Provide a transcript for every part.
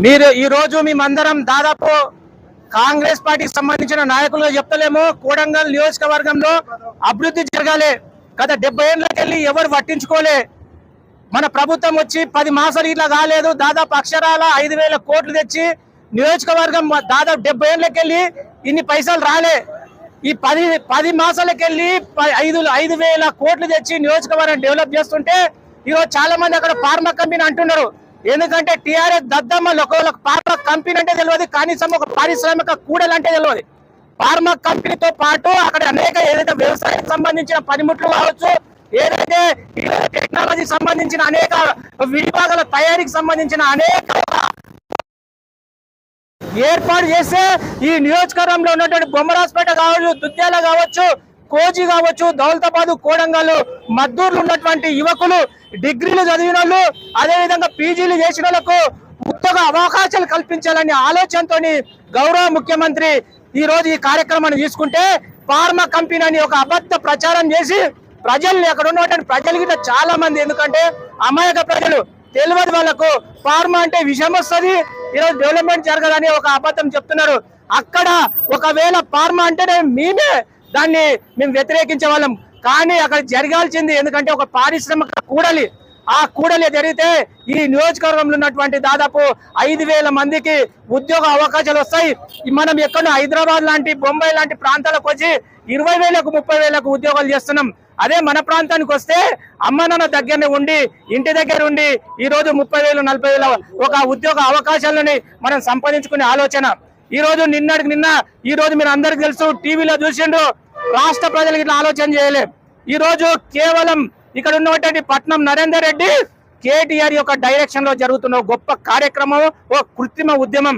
మీరు ఈ రోజు మేమందరం దాదాపు కాంగ్రెస్ పార్టీకి సంబంధించిన నాయకులుగా చెప్తలేము. కోడంగల్ నియోజకవర్గంలో అభివృద్ధి జరగాలి. గత డెబ్బై ఏళ్ళకెళ్ళి ఎవరు పట్టించుకోలే. మన ప్రభుత్వం వచ్చి పది మాసాలు ఇట్లా కాలేదు. దాదాపు అక్షరాల ఐదు వేల కోట్లు తెచ్చి నియోజకవర్గం దాదాపు డెబ్బై ఏళ్ళకెళ్ళి ఇన్ని పైసలు రాలే. ఈ పది పది మాసాలకెళ్ళి ప- ఐదు ఐదు వేల కోట్లు తెచ్చి నియోజకవర్గం డెవలప్ చేస్తుంటే ఈరోజు చాలా మంది అక్కడ ఫార్మా కంపెనీ అంటున్నారు. ఎందుకంటే టిఆర్ఎస్ దద్దమ్మలు ఒకవేళ ఫార్మా కంపెనీ అంటే తెలియదు కనీసం ఒక పారిశ్రామిక కూడలు అంటే తెలియదు. ఫార్మా కంపెనీతో పాటు అక్కడ అనేక ఏదైతే వ్యవసాయం సంబంధించిన పనిముట్లు కావచ్చు ఏదైతే టెక్నాలజీ సంబంధించిన అనేక విభాగాల తయారీకి సంబంధించిన అనేక ఏర్పాటు చేస్తే ఈ నియోజకవర్గంలో ఉన్నటువంటి బొమ్మరాజపేట కావచ్చు దుద్యాల కావచ్చు కోచి కావచ్చు దౌలతాబాద్ కోడంగాలు మద్దూర్లు ఉన్నటువంటి యువకులు డిగ్రీలు చదివిన వాళ్ళు అదేవిధంగా పీజీలు చేసిన వాళ్ళకు ఉద్యోగ అవకాశాలు కల్పించాలనే ఆలోచనతో గౌరవ ముఖ్యమంత్రి ఈ రోజు ఈ కార్యక్రమాన్ని తీసుకుంటే ఫార్మా కంపెనీ అని ఒక అబద్ధ ప్రచారం చేసి ప్రజల్ని అక్కడ ఉన్నటువంటి ప్రజలు గిట్ట చాలా మంది ఎందుకంటే అమాయక ప్రజలు తెలియదు వాళ్ళకు ఫార్మా అంటే విషయం వస్తుంది ఈరోజు డెవలప్మెంట్ జరగదని ఒక అబద్ధం చెప్తున్నారు. అక్కడ ఒకవేళ ఫార్మా అంటేనే మేమే దాన్ని మేము వ్యతిరేకించే వాళ్ళం. కానీ అక్కడ జరగాల్సింది ఎందుకంటే ఒక పారిశ్రామిక కూడలి. ఆ కూడలి జరిగితే ఈ నియోజకవర్గంలో ఉన్నటువంటి దాదాపు ఐదు వేల మందికి ఉద్యోగ అవకాశాలు వస్తాయి. మనం ఎక్కడో హైదరాబాద్ లాంటి బొంబాయి లాంటి ప్రాంతాలకు వచ్చి ఇరవై వేలకు ముప్పై వేలకు ఉద్యోగాలు చేస్తున్నాం. అదే మన ప్రాంతానికి వస్తే అమ్మ నాన్న దగ్గరనే ఉండి ఇంటి దగ్గర ఉండి ఈరోజు ముప్పై వేలు నలభై వేల ఒక ఉద్యోగ అవకాశాలని మనం సంపాదించుకునే ఆలోచన. ఈ రోజు నిన్నటికి నిన్న ఈ రోజు మీరు అందరికి తెలుసు టీవీలో చూసిండు రాష్ట్ర ప్రజలకు ఇట్లా ఆలోచన చేయలేం. ఈ రోజు కేవలం ఇక్కడ ఉన్నటువంటి పట్నం నరేందర్ రెడ్డి కేటీఆర్ యొక్క డైరెక్షన్లో జరుగుతున్న గొప్ప కార్యక్రమం ఓ కృత్రిమ ఉద్యమం.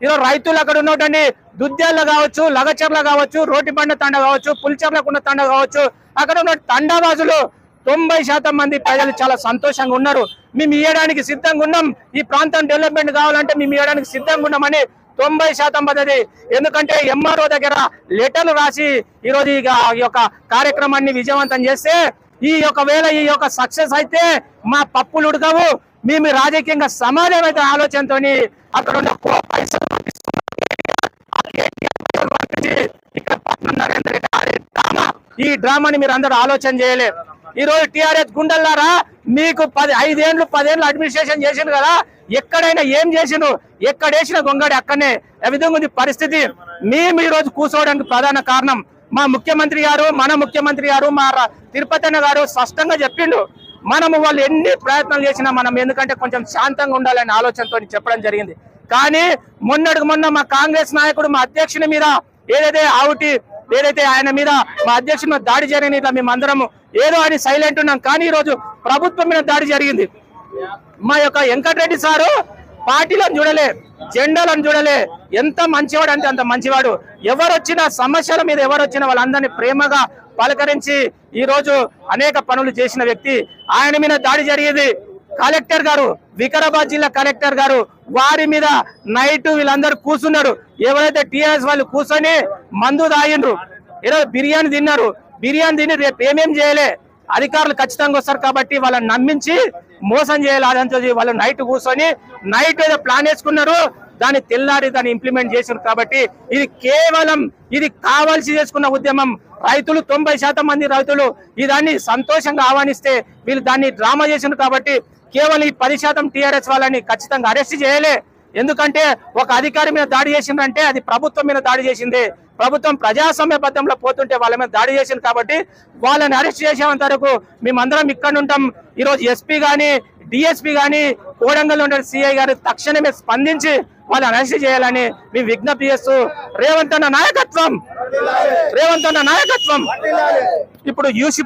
ఈరోజు రైతులు అక్కడ ఉన్నటువంటి దుద్యాల కావచ్చు లగచర్ల కావచ్చు రోటిబండ తండ కావచ్చు పులిచెర్లకు ఉన్న తండ కావచ్చు అక్కడ ఉన్న తండావాసులు తొంభై శాతం మంది ప్రజలు చాలా సంతోషంగా ఉన్నారు. మేము ఇవ్వడానికి సిద్ధంగా ఉన్నాం. ఈ ప్రాంతం డెవలప్మెంట్ కావాలంటే మేము ఇవ్వడానికి సిద్ధంగా ఉన్నామని తొంభై శాతం పద్ధతి. ఎందుకంటే ఎంఆర్ఓ దగ్గర లెటర్లు రాసి ఈరోజు ఈ యొక్క కార్యక్రమాన్ని విజయవంతం చేస్తే ఈ యొక్క వేళ ఈ యొక్క సక్సెస్ అయితే మా పప్పులు ఉడకవు. మేము రాజకీయంగా సమాజం అయితే ఆలోచనతో అక్కడ ఉన్న పైసలు ఇక్కడ నరేంద్ర రెడ్డి డ్రామా. ఈ డ్రామాని మీరు అందరూ ఆలోచన చేయలేదు ఈ రోజు టిఆర్ఎస్ గుండెల్లారా మీకు పది ఐదేళ్ళు పదేండ్లు అడ్మినిస్ట్రేషన్ చేసిండు కదా. ఎక్కడైనా ఏం చేసిండు ఎక్కడేసిన గొంగడి అక్కడనే ఏ విధంగా ఉంది పరిస్థితి? మేము ఈ రోజు కూర్చోవడానికి ప్రధాన కారణం మా ముఖ్యమంత్రి గారు మన ముఖ్యమంత్రి గారు మా తిరుపతి అన్న గారు స్పష్టంగా చెప్పిండు. మనము వాళ్ళు ఎన్ని ప్రయత్నాలు చేసినా మనం ఎందుకంటే కొంచెం శాంతంగా ఉండాలనే ఆలోచనతో చెప్పడం జరిగింది. కానీ మొన్నటికి మొన్న మా కాంగ్రెస్ నాయకుడు మా అధ్యక్షుని మీద ఏదైతే ఆవుటి ఏదైతే ఆయన మీద మా అధ్యక్షుని దాడి జరిగింది ఇట్లా మేమందరము ఏదో అని సైలెంట్ ఉన్నాం. కానీ ఈ రోజు ప్రభుత్వం మీద దాడి జరిగింది. మా యొక్క వెంకటరెడ్డి సారు పార్టీలను చూడలే జెండాలను చూడలే. ఎంత మంచివాడు అంటే అంత మంచివాడు. ఎవరు వచ్చినా సమస్యల మీద ఎవరు వచ్చినా వాళ్ళందరినీ ప్రేమగా పలకరించి ఈ రోజు అనేక పనులు చేసిన వ్యక్తి. ఆయన మీద దాడి జరిగేది కలెక్టర్ గారు వికారాబాద్ జిల్లా కలెక్టర్ గారు. వారి మీద నైట్ వీళ్ళందరూ కూర్చున్నారు. ఎవరైతే టీఆర్ఎస్ వాళ్ళు కూర్చొని మందు తాగిండ్రు ఈరోజు బిర్యానీ తిన్నారు. బిర్యానీ తిని రేపు ఏమేం చేయలే. అధికారులు ఖచ్చితంగా వస్తారు కాబట్టి వాళ్ళని నమ్మించి మోసం చేయాలి అదంతా వాళ్ళు నైట్ కూర్చొని నైట్ ఏదో ప్లాన్ వేసుకున్నారు. దాన్ని తెల్లారి దాన్ని ఇంప్లిమెంట్ చేసారు కాబట్టి ఇది కేవలం ఇది కావాల్సి చేసుకున్న ఉద్యమం. రైతులు తొంభై శాతం మంది రైతులు ఈ దాన్ని సంతోషంగా ఆహ్వానిస్తే వీళ్ళు దాన్ని డ్రామా చేసిండ్రు కాబట్టి కేవలం ఈ పది శాతం టీఆర్ఎస్ వాళ్ళని ఖచ్చితంగా అరెస్ట్ చేయలే. ఎందుకంటే ఒక అధికారి మీద దాడి చేసిందంటే అది ప్రభుత్వం మీద దాడి చేసింది. ప్రభుత్వం ప్రజాస్వామ్యబద్ధంలో పోతుంటే వాళ్ళ మీద దాడి చేసింది కాబట్టి వాళ్ళని అరెస్ట్ చేసేంత వరకు మేమందరం ఇక్కడ ఉంటాం. ఈరోజు ఎస్పీ గాని డిఎస్పీ గాని కోడంగల్ ఉండే సిఐ గారు తక్షణమే స్పందించి వాళ్ళని అరెస్ట్ చేయాలని మేము విజ్ఞప్తి చేస్తూ రేవంత్ అన్న నాయకత్వం! రేవంత్ అన్న నాయకత్వం! ఇప్పుడు యూసి